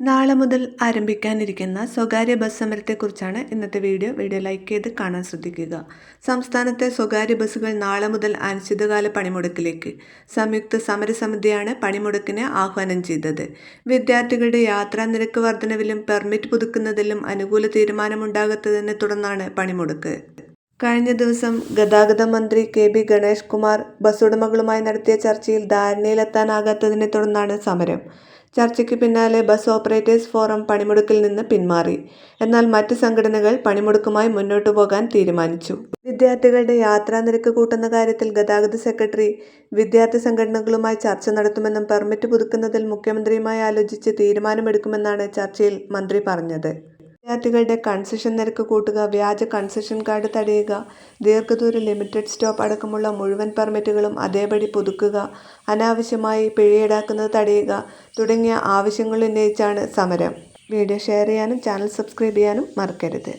നാളെ മുതൽ ആരംഭിക്കാനിരിക്കുന്ന സ്വകാര്യ ബസ് സമരത്തെക്കുറിച്ചാണ് ഇന്നത്തെ വീഡിയോ. വീഡിയോ ലൈക്ക് ചെയ്ത് കാണാൻ ശ്രദ്ധിക്കുക. സംസ്ഥാനത്തെ സ്വകാര്യ ബസ്സുകൾ നാളെ മുതൽ അനിശ്ചിതകാല പണിമുടക്കിലേക്ക്. സംയുക്ത സമരസമിതിയാണ് പണിമുടക്കിന് ആഹ്വാനം ചെയ്തത്. വിദ്യാർത്ഥികളുടെ യാത്രാ നിരക്ക് വർധനവിലും പെർമിറ്റ് പുതുക്കുന്നതിലും അനുകൂല തീരുമാനമുണ്ടാകാത്തതിനെ തുടർന്നാണ് പണിമുടക്ക്. കഴിഞ്ഞ ദിവസം ഗതാഗത മന്ത്രി K B Ganesh Kumar bus ഉടമകളുമായി നടത്തിയ ചർച്ചയിൽ ധാരണയിലെത്താനാകാത്തതിനെ തുടർന്നാണ് സമരം. ചർച്ചയ്ക്ക് പിന്നാലെ ബസ് ഓപ്പറേറ്റേഴ്സ് ഫോറം പണിമുടക്കിൽ നിന്ന് പിന്മാറി. എന്നാൽ മറ്റ് സംഘടനകൾ പണിമുടക്കുമായി മുന്നോട്ടു പോകാൻ തീരുമാനിച്ചു. വിദ്യാർത്ഥികളുടെ യാത്രാ നിരക്ക് കൂട്ടുന്ന കാര്യത്തിൽ ഗതാഗത സെക്രട്ടറി വിദ്യാർത്ഥി സംഘടനകളുമായി ചർച്ച നടത്തുമെന്നും പെർമിറ്റ് പുതുക്കുന്നതിൽ മുഖ്യമന്ത്രിയുമായി ആലോചിച്ച് തീരുമാനമെടുക്കുമെന്നാണ് ചർച്ചയിൽ മന്ത്രി പറഞ്ഞത്. വിദ്യാർത്ഥികളുടെ കൺസെഷൻ നിരക്ക് കൂട്ടുക വ്യാജ കൺസെഷൻ കാർഡ് തടയുക ദീർഘദൂര ലിമിറ്റഡ് സ്റ്റോപ്പ് അടക്കമുള്ള മുഴുവൻ പെർമിറ്റുകളും അതേപടി പുതുക്കുക അനാവശ്യമായി പിഴയീടാക്കുന്നത് തടയുക തുടങ്ങിയ ആവശ്യങ്ങൾ ഉന്നയിച്ചാണ് സമരം. വീഡിയോ ഷെയർ ചെയ്യാനും ചാനൽ സബ്സ്ക്രൈബ് ചെയ്യാനും മറക്കരുത്.